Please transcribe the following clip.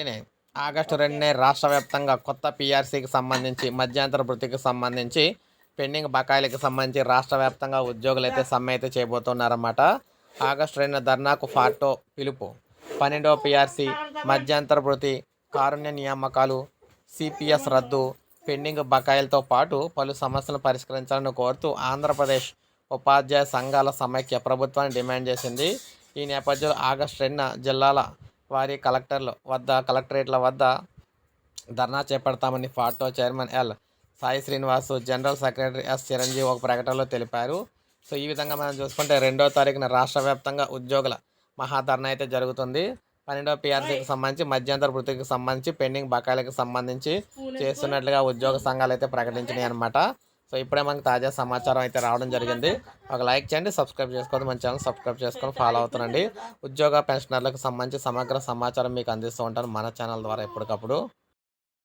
వెంటనే ఆగస్టు రెండునే రాష్ట్ర వ్యాప్తంగా కొత్త పీఆర్సీకి సంబంధించి మధ్యంతర వృత్తికి సంబంధించి పెండింగ్ బకాయిలకు సంబంధించి రాష్ట్ర వ్యాప్తంగా ఉద్యోగులు అయితే సమ్మె అయితే చేయబోతున్నారన్నమాట. ఆగస్టు రెండున ధర్నాకు ఫాటో పిలుపు. పన్నెండవ పీఆర్సీ మధ్యంతర వృత్తి కారుణ్య నియామకాలు సిపిఎస్ రద్దు పెండింగ్ బకాయిలతో పాటు పలు సమస్యలను పరిష్కరించాలని కోరుతూ ఆంధ్రప్రదేశ్ ఉపాధ్యాయ సంఘాల సమైక్య ప్రభుత్వాన్ని డిమాండ్ చేసింది. ఈ నేపథ్యంలో ఆగస్టు రెండున జిల్లాల వారి కలెక్టర్ల వద్ద కలెక్టరేట్ల వద్ద ధర్నా చేపడతామని FAPTO chairman L. Sai Srinivas general secretary S. Chiranjeevi ఒక ప్రకటనలో తెలిపారు. సో ఈ విధంగా మనం చూసుకుంటే రెండో తారీఖున రాష్ట్ర వ్యాప్తంగా ఉద్యోగుల మహాధర్ణ అయితే జరుగుతుంది. పన్నెండవ పిఆర్సీకి సంబంధించి మధ్యంతర వృత్తికి సంబంధించి పెండింగ్ బకాయిలకు సంబంధించి చేస్తున్నట్లుగా ఉద్యోగ సంఘాలు అయితే ప్రకటించినాయి అనమాట సో ఇప్పుడే మనకు తాజా సమాచారం అయితే రావడం జరిగింది. ఒక లైక్ చేయండి సబ్స్క్రైబ్ చేసుకోండి మన ఛానల్ సబ్స్క్రైబ్ చేసుకొని ఫాలో అవుతానండి ఉద్యోగ పెన్షనర్లకు సంబంధించి సమగ్ర సమాచారం మీకు అందిస్తూ ఉంటాను మన ఛానల్ ద్వారా ఎప్పటికప్పుడు.